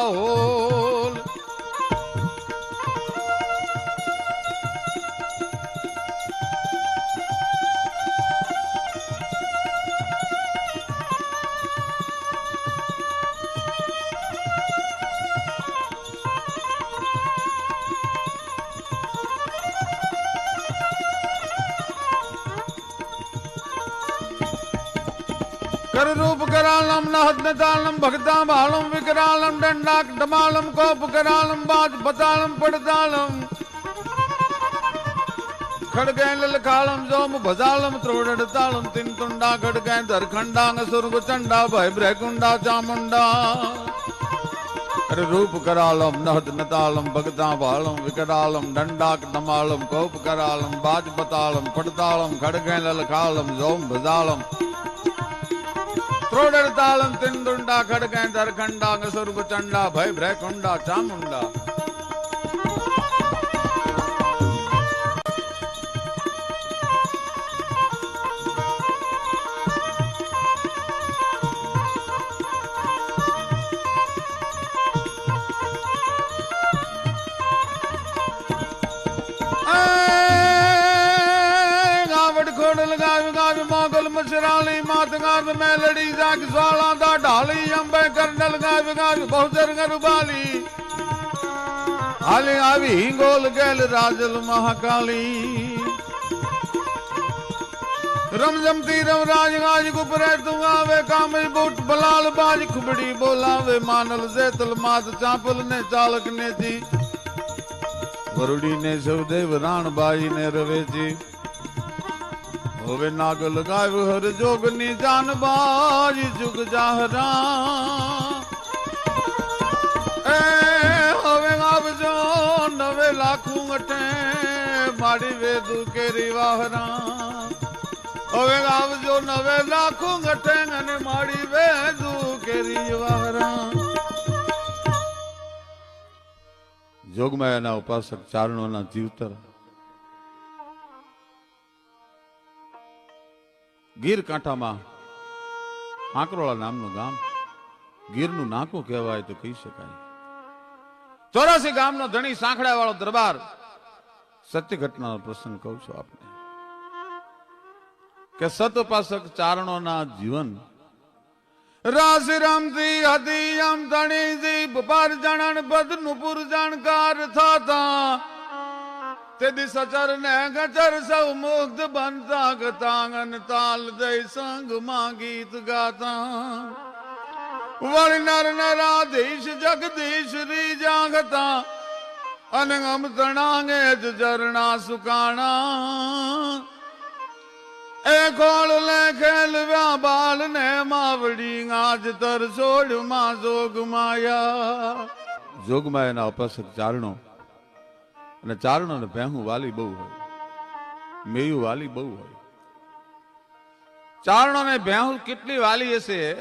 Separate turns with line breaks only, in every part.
Hall கரூபகராளம் நஹத்னதாளம் பகதாபாலம் விகராளம் டண்டாக் டமாலம் கோபகராளம் பாத் பதாளம் படுதாளம் खड़गैल कालम जोम भजालम त्रोड़ तालम तिन तुंडा खड़गैं धरखंडांग सुरग चंडा भय ब्रहकुंडा चामुंडा रूप करालम नहत नतालम भगता भालम विकरालम डंडाक डमालम कोप करालम बाज बतालम पड़तालम खड़गैल कालम जोम भजालम ತ್ರೋಡರ್ ತಾಳಂ ತಿಂದುಂಡ ಖಡ್ಗ ತರ್ಕಂಡ ಗಸುರುಗು ಚಂಡ ಭಯ ಭ್ರಯಕೊಂಡ ಚಾಮುಂಡ મોગલ મસરાલી માત ગાવ મેલડી જાગ સ્વાળા ਦਾ ਢਾਲੀ અંબે કરનલ ગાવ ગાવ બહુચર ગરબાલી હાલે આવી હિંગોલ ગેલ રાજલ મહાકાલી રમજમતી રમ રાજ ગાજ ગુપરે તું આવે કામજ બુટ બલાલ બાજ ખુબડી બોલાવે માનલ જેતલ માત ચાંપલ ને ચાલક ને જી વરુડી ને સૌદેવ રાણબાઈ ને રવેજી હવે નાગ લગાવ્યો હર જોગની જાન બારી જુગ જાહરા એ હવે આવજો નવે લાખું અઠે મારી વેદુ કેરી વાહરા હવે આવજો નવે લાખું અઠે અને મારી વેદુ કેરી વાહરા જોગમાયાના ઉપાસક ચારણોના જીવતર ગીર કાંઠામાં આંકરોળા નામનું ગામ. ગીરનું નાકું કહેવાય તો કહી શકાય. ચોરાસી ગામનો ધણી સાંખડા વાળો દરબાર સત્ય ઘટનાનો પ્રસંગ કહું છું આપને. કે સત ઉપાસક ચારણોના જીવન. રાજી હદિયમ, ધણીજી બપાર જણન બદ નુપુર જાણકાર થતા તે સચર ને ગચર સૌ મુગ્ધ બનતા ગતાંગન તાલ દઈ સંગમાં ગીત ગાતા. વણનર નરાધીશ જગદીશ રી જાગતા અનગમ તણાંગે જ ઝરણા સુકાણા. એ ખોળ લે ખેલવ્યા બાલ ને માવડી આજ તર છોડમાં જોગ માયા. જોગ માયાના અપસક ચારણો અને ચારણ અને ભેહું વાલી બહુ હોય. મેયું વાલી બહુ હોય. ચારણ અને ભેહું કેટલી વાલી હશે?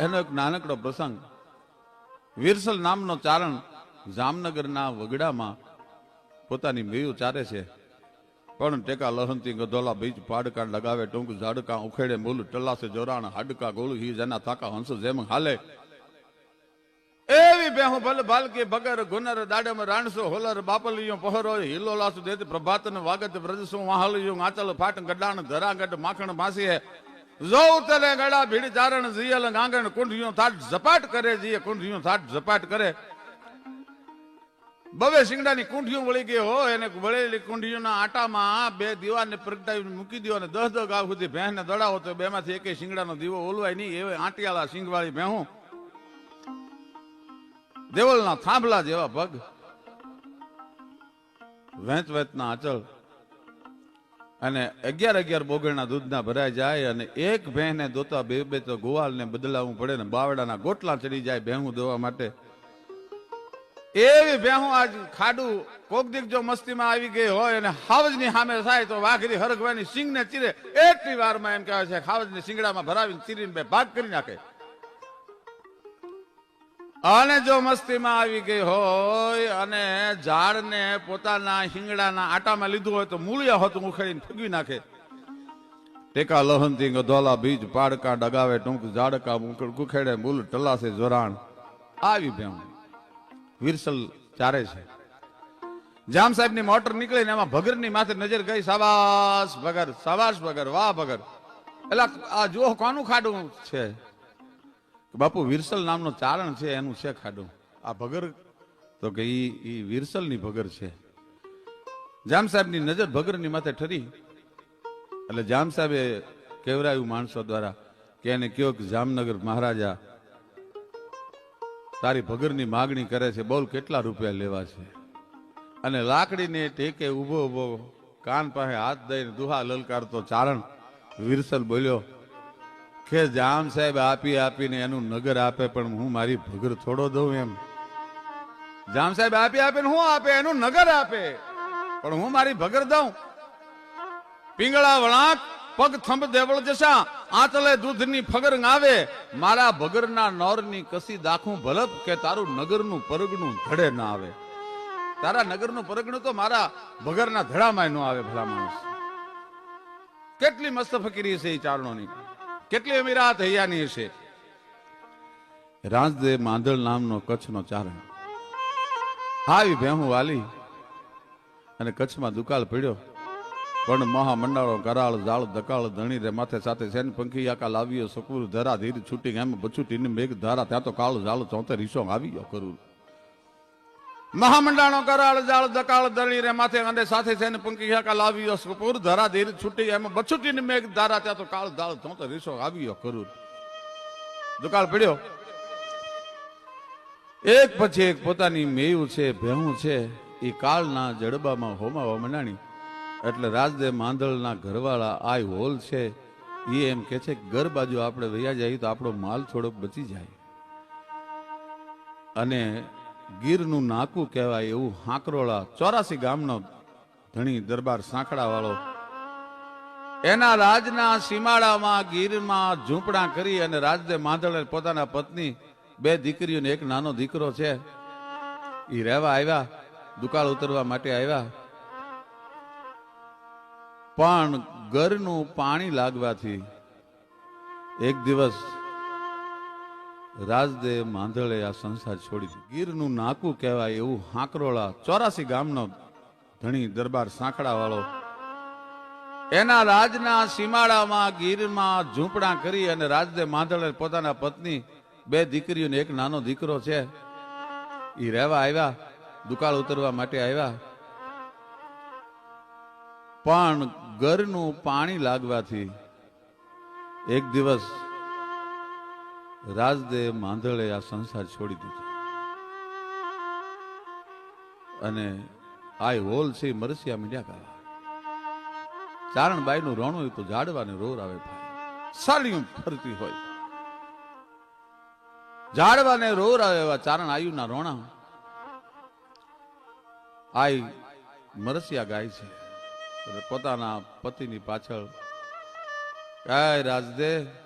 એનો એક નાનકડો પ્રસંગ. વિરસલ નામનો ચારણ જામનગરના વગડામાં પોતાની મેયું ચારે છે. પણ ટેકા લહંતી ગધોલા બીજ પાડકા લગાવે ટૂંક ઝાડકા ઉખેડે મૂલ ટલાસે જોરાણ હાડકા ગોળ હી જેના થાકા હંસ જેમ હાલે. એવી બેહું ભલ ભાલકી ભગર ગુનર દાડમ રાણસો હોલર બાપલિયો પહોરો હિલો લાસુ દેત પ્રભાતન વાગત વ્રજસુ વાહલિયો આચલ ફાટ ગડાણ ધરાગઢ માખણ માસી જો તલે ગડા ભીડ ચારણ જીયલ ગાંગણ કુંઢિયો થાટ ઝપાટ કરે જીએ, કુંઢિયો થાટ ઝપાટ કરે. બબે સિંગડાની કુંઠીઓ વળી ગઈ હોય એને વળેલી કુંઠીઓના આટામાં બે દીવાને પ્રગટાવી મૂકી દો અને દસ દસ ગાવ સુધી ભેંસને દડાવો તો બેમાંથી એકે સિંગડાનો દીવો ઓલવાય નહીં, એવે આંટિયાળા સિંગવાળી ભેહું. દેવલના થાંભલા જેવા પગ. વેંત વેંતના આંચળ. અને અગિયાર અગિયાર બોગળના દૂધના ભરાઈ જાય અને એક ભેંને દોતા બે બે તો ગોવાલને બદલાવવું પડે ને બાવડાના ગોટલા ચડી જાય ભેહું દોવા માટે. એવી ભેહું આજ ખાડું કોક દીક જો મસ્તીમાં આવી ગઈ હોય અને હાવજની સામે થાય તો વાઘરી હરગવાની સિંગને ચીરે. એટલી વારમાં એમ કહેવાય છે હાવજની સિંગડામાં ભરાવીને ચીરીને બે ભાગ કરી નાખે. અને જો મસ્તીમાં આવી ગઈ હોય અને ઝાડને પોતાના હિંગડાના આટામાં લીધું હોય તો મૂળિયા હોતું ઉખેડીને ફૂગી નાખે. ટેકા લહંતી ગધોલા બીજ, પાડકા, ડગાવે ટૂંક, ઝાડકા કુખેડે મૂલ, ટલાસે જોરાણ. આવી ભેહું વિરસલ ચારે છે. જામ સાહેબની મોટર નીકળી ને એમાં ભગરની માથે નજર ગઈ, સાબાસ ભગર સાબાસ ભગર, વાહ ભગર. એટલે આ જો કોનું ખાડું છે? બાપુ વિરસલ નામનો ચારણ છે એનું છે ખાડું આ ભગર? તો કે ઈ ઈ વિરસલની ભગર છે. જામ સાહેબની નજર ભગરની માથે ઠરી. એટલે જામ સાહેબે કેવરાયું માણસો દ્વારા કે એને કયો કે જામનગર મહારાજા તારી ભગરની માગણી કરે છે બોલ કેટલા રૂપિયા લેવા છે? અને લાકડીને ટેકે ઊભો ઊભો કાન પાસે હાથ દઈને દુહા લલકારતો ચારણ વિરસલ બોલ્યો કે જામ સાહેબ આપી આપીને એનું નગર આપે, પણ હું મારી ભગર થોડો દઉં એમ. જામ સાહેબ આપી આપીને હું આપે, એનું નગર આપે, પણ હું મારી ભગર દઉં. પિંગળા વળાંક, પગ થંભ દેવળ જશા આંચલે દૂધની ફગર આવે મારા ભગરના નોરની કસી દાખું ભલપ કે તારું નગરનું પરગણું ધડે ના આવે. તારા નગરનું પરગણું તો મારા ભગરના ધડામાં ન આવે ભલા માણસ. કેટલી મસ્ત ફકીરી છે એ ચારણોની. કેટલી અમીરાત હૈયાની હશે રાજદેવ માંદળ નામનો કચ્છનો ચારણ. આવી ભેહું વાલી અને કચ્છમાં દુકાળ પડ્યો. પણ મહામંડાળો કરાળ જાળ દકાળ ધણી રે માથે સાથે સેન પંખી, આકા લાવ્યો સકુર, ધરા, ધીર, છૂટી એમ બચુટીને મેઘ, ધારા, ત્યાં તો કાળ ઝાળ ચોતેર હિસો આવી આવ્યો કરું. મહામંડાળો કરાળ જાળ દકાળ દળી રે માથે અને સાથે સેન પંખી આકા લાવ્યો સકુર ધરા ધીર છૂટી એમ બચુટીને મેઘ ધારા ત્યાં તો કાળ દાળ તો તો રીસો આવ્યો કરું દુકાળ પડ્યો. એક પછી એક પોતાની મેયું છે, ભેહું છે એ કાળના જડબામાં હોમાવા મંડાણી એટલે રાજદેવ માંદળના ઘરવાળા આય હોલ છે એ એમ કે છે ઘર બાજુ આપણે વૈયા જઈએ તો આપણો માલ થોડોક બચી જાય. અને ગીરનું નાકું કહેવાય એવું હાંકરોળા ચોરાસી ગામનો ધણી દરબાર સાંકડા વાળો એના રાજના સીમાડામાં ગીરમાં ઝૂંપડા કરી અને રાજદેવ માંધળે પોતાના પત્ની, બે દીકરીઓને એક નાનો દીકરો છે. એ રહેવા આવ્યા, દુકાળ ઉતરવા માટે આવ્યા. પણ ઘરનું પાણી લાગવાથી એક દિવસ રાજદેવ માંધળે આ સંસાર છોડી ગીરનું નાકું કહેવાય એવું હાંકરોળા ચોરાસી ગામનો ધણી દરબાર સાંકડા વાળો એના રાજના સીમાડામાં ગીરમાં ઝૂંપડા કરી અને રાજદેવ માંધળે પોતાના પત્ની બે દીકરીઓને, એક નાનો દીકરો છે એ રહેવા આવ્યા, દુકાળ ઉતરવા માટે આવ્યા. પણ ઘરનું પાણી લાગવાથી એક દિવસ રાજદેવ માંધળે આ સંસાર છોડી દીધો. અને આ હોલ છે મરસિયા મીડિયા કાવા ચારણબાઈ નું રોણું હોય તો ઝાડવાને રોર આવે ભાઈ. ફરતી હોય. ઝાડવાને રોર આવે એવા ચારણ આયુના રોણા. આઈ મરસિયા ગાય છે. પોતાના પતિની પાછળ કાય રાજદે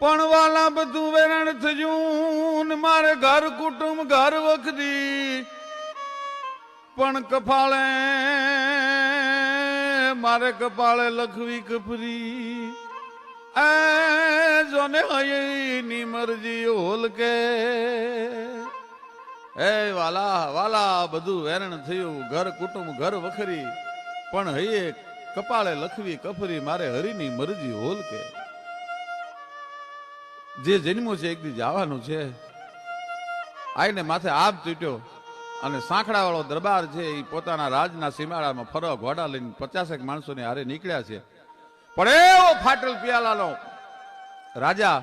પણ વાલા બધું વેરણ થયું મારે ઘર કુટુંબ ઘર વખરી પણ કપાળે, મારે કપાળે લખવી કપરી. એ જોને હયની મરજી હોલ કે એ વાલા વાલા, બધું વેરણ થયું, ઘર કુટુંબ ઘર વખરી. પણ હૈયે કપાળે લખવી કફરી મારે હરીની મરજી હોલ કે જે જન્મો છે, એક દી જવાનું છે. આઈને માથે આબ તૂટ્યો અને સાંખડા વાળો દરબાર છે એ પોતાના રાજના સીમાડામાં ફરવા ઘોડા લઈને પચાસેક માણસોને હારે નીકળ્યા છે. પણ એવો ફાટલ પિયાલાનો રાજા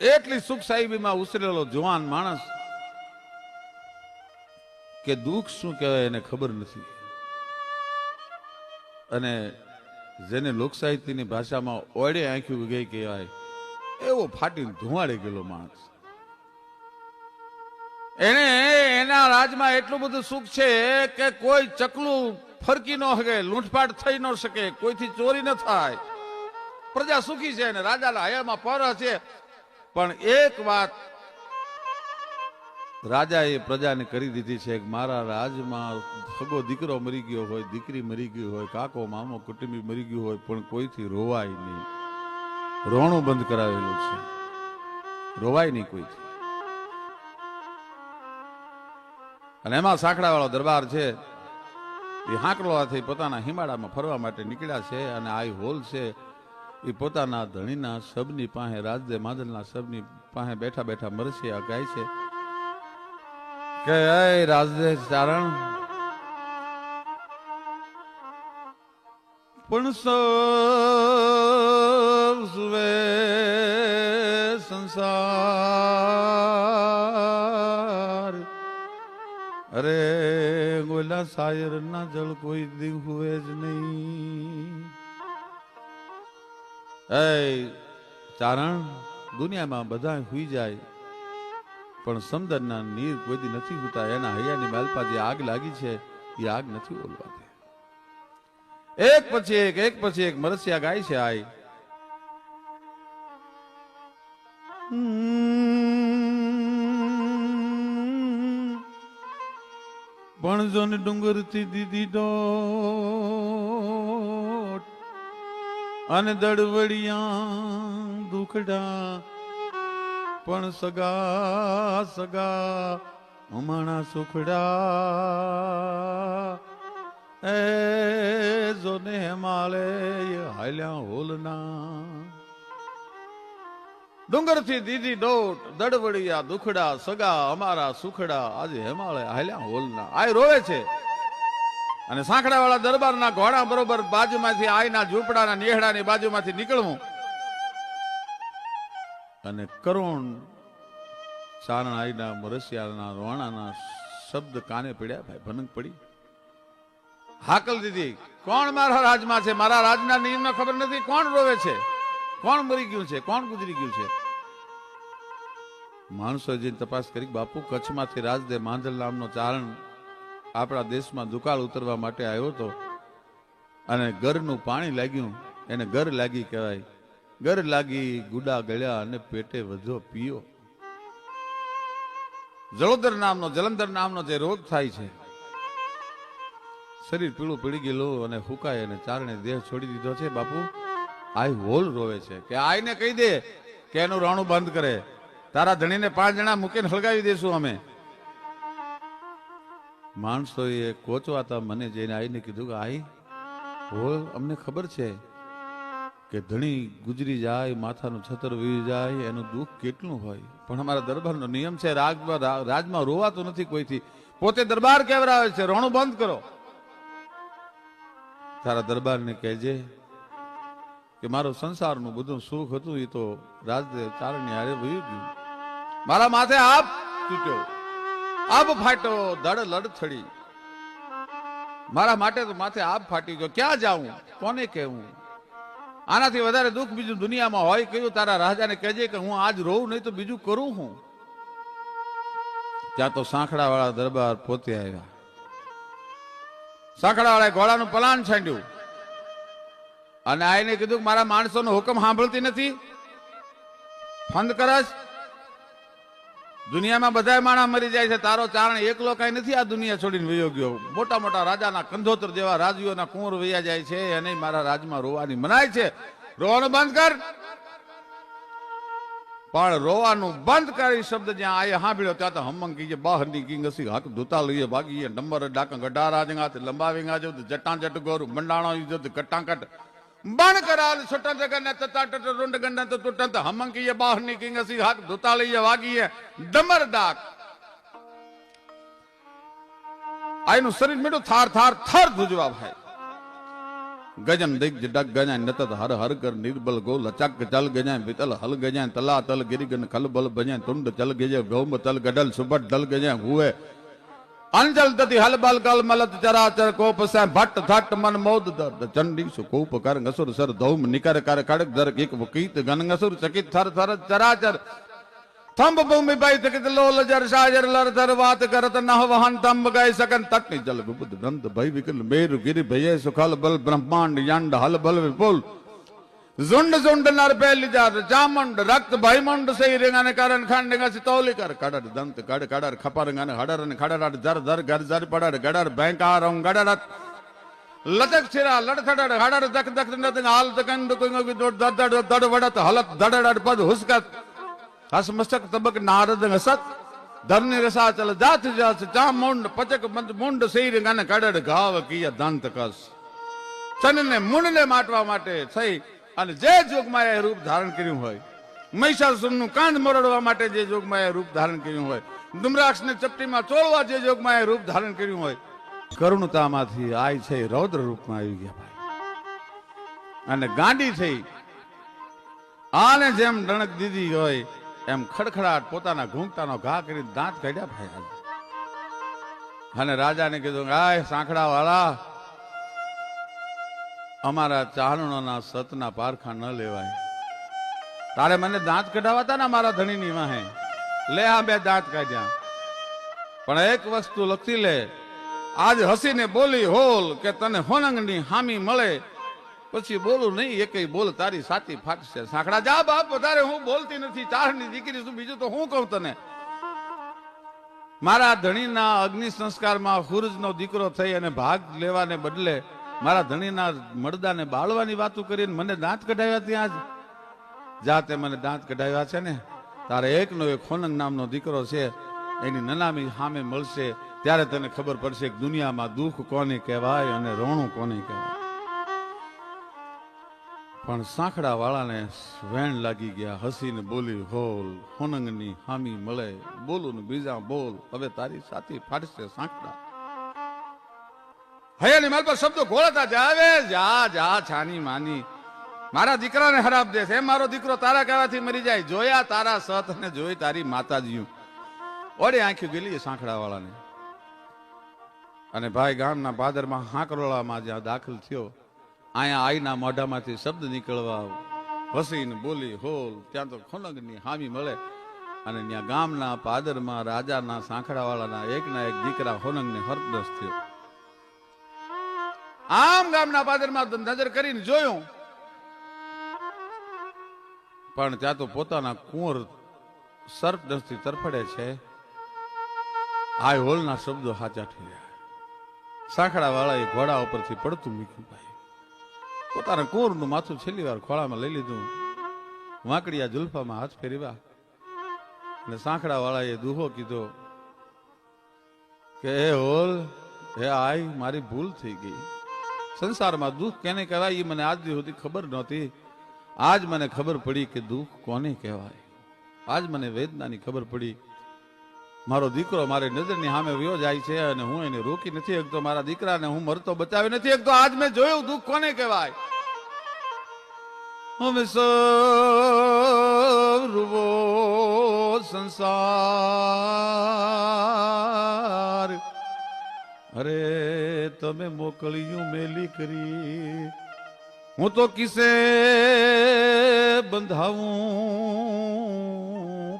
એટલી સુખ સાહેબીમાં ઉછરેલો જુવાન માણસ કે દુઃખ શું કહેવાય એને ખબર નથી. અને જેને લોક સાહિત્યની ભાષામાં ઓળે આંખ્યું ગઈ કહેવાય એવો ફાટીને ધુવાડે ગયેલો માણસ. એને એના રાજમાં એટલું બધું સુખ છે કે કોઈ ચકલું ફરકી ન શકે લૂંટફાટ થઈ ન શકે, કોઈથી ચોરી ન થાય. પ્રજા સુખી છે અને રાજાના હયામાં પર છે. પણ એક વાત રાજાએ પ્રજાને કરી દીધી છે કે મારા રાજમાં સગો દીકરો મરી ગયો હોય, દીકરી મરી ગઈ હોય, કાકો, મામો, કુટુંબી મરી ગયું હોય, પણ કોઈથી રોવાય નહીં. રોણું બંધ કરાવેલું છે. રોવાય નહીં કોઈ. અને એમાં સાંકડાવાળો દરબાર છે. એ હાંકલોથી પોતાના હિમાળામાં ફરવા માટે નીકળ્યા છે અને આ હોલ છે. એ પોતાના ધણીના સબની પાસે, રાજદે માદલના સબની પાસે બેઠા બેઠા મરસિયા ગાય છે. કે, અય, રાજદે ચારણ. પણ સંસાર. અરે ગોલા સાયર ના જળ કોઈ દી હુએ જ નહીં. ચારણ, દુનિયામાં બધા હુઈ જાય, પણ સમંદરના નીર કોઈ નથી હોતા, એના હૈયાની માલપા જે આગ લાગી છે, એ આગ નથી ઓલવા દે એક પછી એક એક પછી એક મરસિયા ગાય છે આય. ભણજો ને ડુંગરથી દીધી ડોટ અને દડવડિયા દુખડા. પણ સગા સગા, હમણાં સુખડા. એ, જોને હેમાલે હાલ્યા હોલના. ડુંગરથી દીધી દોટ દડવડિયા, દુખડા, સગા, અમારા સુખડા, આજે હેમાળે હાલ્યા હોલના. આય રોવે છે. અને સાંકડા વાળા દરબારના ઘોડા બરોબર બાજુમાંથી આયના ઝૂંપડાના નિહડાની બાજુમાંથી નીકળવું. અને કરુણ ચારણ આઈના મરસિયાના રોણાના શબ્દ કાને પડ્યા? ભાઈ ભનક પડી. હાકલ દીધી. કોણ મારા રાજમાં છે? મારા રાજના નિયમનો ખબર નથી. કોણ રોવે છે? કોણ મરી ગયું છે? કોણ ગુજરી ગયું છે? માણસો જઈને તપાસ કરી બાપુ, કચ્છમાંથી રાજદે માંધલ નામનો ચારણ આપણા દેશમાં દુકાળ ઉતરવા માટે આવ્યો હતો અને ગરનું પાણી લાગ્યું. એને ગર લાગી કહેવાય. ગર લાગી, ગુડા ગળ્યા અને પેટે વધો પીયો. જળોદર નામનો, જલંધર નામનો જે રોગ થાય છે, શરીર પીળું પીળી ગયેલું અને હુકાય અને ચારણે દેહ છોડી દીધો છે બાપુ. આય હોલ રોવે છે. કે આઈને કહી દે કે એનું રાણું બંધ કરે. તારા ધણીને પાંચ જણા મૂકીને હળગાવી દેશું અમે. માણસોએ કોચવાતા મને જઈને આઈને કીધું કે આઈ હો અમને ખબર છે કે ધણી ગુજરી જાય, માથાનું છતર વી જાય, એનું દુઃખ કેટલું હોય. પણ અમારા દરબારનો નિયમ છે રાજમાં રાજમાં રોવાતું નથી કોઈથી. પોતે દરબાર કેવરાવે છે? રોણું બંધ કરો. તારા દરબારને કહેજે કે, મારો સંસારનું બધું સુખ હતું એ તો રાજદેવ ચારણી હારે વયું ગયું. મારા માથે આપ તૂટ્યો આપ ફાટ્યો, ધડ લડ થડી મારા માટે તો માથે આપ ફાટી ગયો ક્યાં જાઉં? કોને કહેવું? આનાથી વધારે દુઃખ બીજું દુનિયામાં હોય કહ્યું તારા રાજાને કહેજે કે હું આજ રોઉં, નહીં તો બીજું કરું હું? ત્યાં તો સાંખડા વાળા દરબાર પોતે આવ્યા. સાંખડાવાળાએ ઘોડાનું પલાન છાંડ્યું અને આઈને કીધું મારા માણસોનો હુકમ સાંભળતી નથી. ફંદ કરસ. દુનિયામાં બધા માણા મરી જાય છે. તારો ચારણ એકલો કઈ નથી આ દુનિયા છોડીને વયો ગયો. મોટા મોટા રાજાના કંધોતર જેવા રાજવીઓના કુંવર વૈયા જાય છે. અને મારા રાજમાં રોવાની મનાય છે. રોવાનું બંધ કર. પણ રોવાનું બંધ કરી શબ્દ જ્યાં આયે સાંભળ્યો ત્યાં તો હમંગ કીજે બહારની કિંગ હસી હાક ધોતા લઈએ ભાગીએ. નંબર ડાકા ગડારા જંગા લંબાવી જટા જટ ગોર, મંડાણો કટાકટ. ગંડ તો ટુટંત હમંગ કીએ બહારની કિંગ હસી હાક ધોતા લઈએ વાગીએ. ડમર ડાક આયનું શરીર મીઠું થાર થાર થર ધુજવા ભાઈ. ગજન દિગ જડક ગજાય, નતત હર હર કર નિર્બલ ગો લચક ચલ ગજાય, વિતલ હલ ગજાય તલા તલ ગિરિગન ખલ બલ બજાય તુંડ ચલ ગજે, ગૌમ તલ ગડલ સુબટ દલ ગજાય, હુએ અંજલ તતિ હલબલ કલ મલત ચરાચર કોપ સે ભટ્ટ ધટ મન મોદ દર્દ. ચંડી સુ કોપ કર ગસુર સર ધૌમ નિકર કર ખડક ધર એક વકીત ગન ગસુર ચકિત થર થર ચરાચર. થંભ ભૂમિ બાઈ તકિત લોલ જર સાજર લર ધર વાત કરત નહ વહન તંબ ગય સકન તટની જલ ગુબદ નંદ ભય વિકલ મેર ગિર ભય સુખલ બલ બ્રહ્માંડ યંડ હલ વિપુલ. ઝુંડ ઝુંડ નર પહેલી જાત ચામુંડ રક્ત ભયમુંડ સહી રેંગાને કારણ ખંડ ગસ તોલી કર કડર દંત કડ કડર ખપર ગન હડર ને ખડર ધર ધર ઘર ધર પડર ગડર ભયંકાર ઓમ ગડર લચક છિરા લડથડ હડર દક દક નત હાલ તકંદ કુંગ દડ દડ દડ વડત હલત દડ પદ હુસ્કત હસ મસ્તક તબક નારદ હસત ધરની રસા ચલ જાત જાત ચા મુંડ પચક મંદ મુંડ શરીર ગાને કડડ ઘાવ કિયા દંત કસ ચનને મુંડને માટવા માટે થઈ અને જે જોગમાએ રૂપ ધારણ કર્યું હોય, મહિષાસુરનું કાંડ મરડવા માટે જે જોગમાએ રૂપ ધારણ કર્યું હોય ડુમરાક્ષને ચપટીમાં ચોળવા જે જોગમાએ રૂપ ધારણ કર્યું હોય, કરુણતામાંથી આય છે, રૌદ્ર રૂપમાં આવી ગયા અને ગાંડી થઈ, આને જેમ ડણક દીધી હોય, એમ ખડખડાટ પોતાના ઘૂંઘતાનો ઘા કરી દાંત કાઢ્યા ભાઈ. અને રાજાને કીધું આય, સાંકડા વાળા અમારા ચારણોના સતના પારખા ન લેવાય. તારે મને દાંત કઢાવાતા ને મારા ધણીની વાહે? લે આ બે દાંત કાઢ્યા. પણ એક વસ્તુ લખી લે. આજ હસીને બોલી, હોલ, કે તને હોનંગની હામી મળે. પછી બોલું, નહીં, એકય બોલ તારી સાતી ફાટશે. સાંકડા, જા બાપ, વધારે હું બોલતી નથી. ચારની દીકરી છું, બીજું તો હું કહું તને? મારા ધણીના અગ્નિ સંસ્કારમાં હુરજનો દીકરો થઈ અને ભાગ લેવાને બદલે મારા ધણીના મળદાને બાળવાની વાતો કરીને મને દાંત કઢાવ્યા ત્યાં જ. જાતે મને દાંત કઢાવ્યા છે ને, તારે એકનો એક ખોનંગ નામનો દીકરો છે, એની નનામી સામે મળશે, ત્યારે તને ખબર પડશે કે દુનિયામાં દુઃખ કોને કહેવાય અને રોણું કોને કહેવાય. પણ સાંખડા વાળાને વેણ લાગી ગયા, હસીને બોલી, હોલ હોનંગની હામી મળે. બોલું ને બીજા બોલ, હવે તારી સાથી ફાટશે સાંકડા હૈયાની માલ પર શબ્દો ઘોળતા જાવે, જા જા, છાની માની. મારા દીકરાને હરાબ દેશ એમ મારો દીકરો તારા કહેવાથી મરી જાય. જોયા તારા સત અને જોઈ તારી માતાજી ઓડે આંખ્યું ગયેલી સાંકડા વાળાને અને ભાઈ ગામના પાદરમાં હાંકરોળામાં જ્યાં દાખલ થયો અહીંયા આઈના મોઢામાંથી શબ્દ નીકળવા વસીને બોલી, હોલ, ત્યાં તો ખોનગની હામી મળે. અને ત્યાં ગામના પાદરમાં રાજાના સાંખડાવાળાના એકના એક દીકરા હોનંગને હરદસ થયો. આમ ગામના પાદરમાં નજર કરીને જોયું. પણ ત્યાં તો પોતાના કુંવર સર્પ દસથી તરફડે છે. આ હોલના શબ્દો સાચા ઠર્યા સાંખડા વાળાએ ઘોડા ઉપરથી પડતું મૂક્યું ભાઈ પોતાના કુંવરનું માથું છેલ્લી વાર ખોળામાં લઈ લીધું. વાંકડિયા જુલ્ફામાં હાથ ફેરવ્યા. અને સાંખડા વાળાએ દુહો કીધો, કે હે હોલ, હે આઈ, મારી ભૂલ થઈ ગઈ. સંસારમાં દુઃખ કેને કહેવાય એ મને આજ સુધી ખબર નહોતી. આજ મને ખબર પડી કે દુઃખ કોને કહેવાય? આજ મને વેદનાની ખબર પડી. મારો દીકરો મારી નજરની સામે વ્યો જાય છે અને હું એને રોકી નથી શકતો. મારા દીકરાને હું મરતો બચાવી નથી શકતો. આજ મેં જોયું દુઃખ કોને કહેવાય? હવે સર્વો સંસાર. અરે, તમે મોકલ્યું મેલી કરી. હું તો કિસે બંધાવું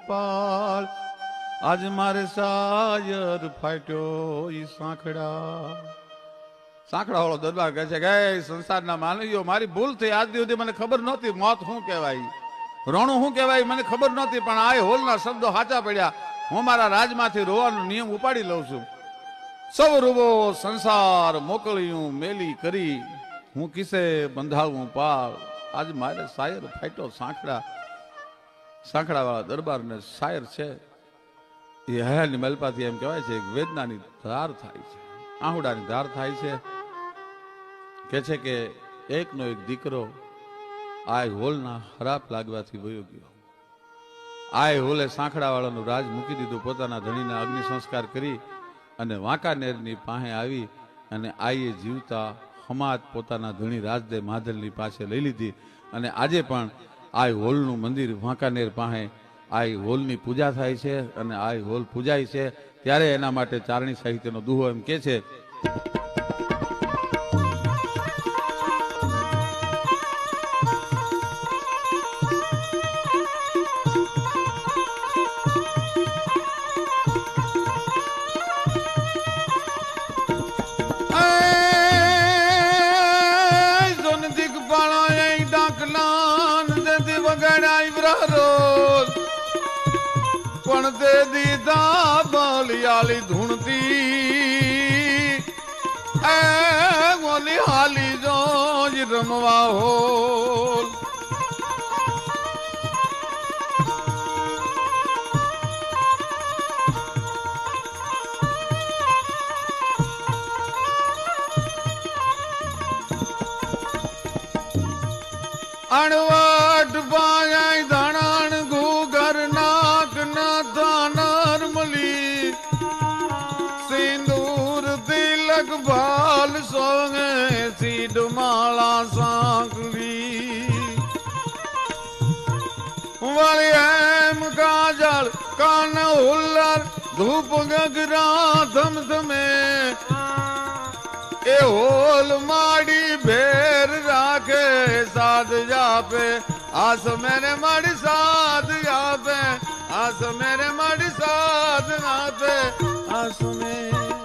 પાલ. આજ મારે સાયર ફાટ્યો ઈ સાંખડા. સાંખડા વાળો દરબાર કહે છે કે સંસારના માનવીઓ, મારી ભૂલ થઈ. આજ સુધી મને ખબર નહોતી. મોત શું કહેવાય? રોણું શું કહેવાય? મને ખબર નહોતી, પણ આ હોલના શબ્દો સાચા પડ્યા. હું મારા રાજમાંથી રોવાનો નિયમ ઉપાડી લઉં છું. સૌ રૂબો સંસાર મોકલ્યું, મેલી કરી. હું કિસે બંધાવું પાર આજ મારે શાયર ફાટ્યો સાંકડા સાંકડા વાળા દરબારને શાયર છે. એ હયાની મલપાથી એમ કહેવાય છે વેદનાની ધાર થાય છે. આહુડાની ધાર થાય છે. કે છે કે એકનો એક દીકરો આ હોલના ખરાબ લાગવાથી વયો ગયો. આ હોલે સાંકડા વાળાનું રાજ મૂકી દીધું, પોતાના ધણીના અગ્નિ સંસ્કાર કરી. અને વાંકાનેરની પાસે આવી અને આઈએ જીવતા હમાત પોતાના ધણી રાજદેવ માધલની પાસે લઈ લીધી અને આજે પણ આ હોલનું મંદિર વાંકાનેર પાસે આ હોલની પૂજા થાય છે અને આ હોલ પૂજાય છે ત્યારે એના માટે ચારણી સાહિત્યનો દુહો એમ કે છે પણ તે દીધા બોલિયાળી ધૂણતી. એ ગોલી હાલી જોજ રમવા હોલ. અણવટ પાયા સોંગે સીડ માળા સાંકલી વળી એમ કાજળ, કાન હુલ્લર ધૂપ ગગરા ધમધમે. એ હોલ માડી ભેર રાખે સાધ જાપે. આસ મેરે માડી સાધ આપે આસ મેરે માડી સાધ આપે આસ મેરે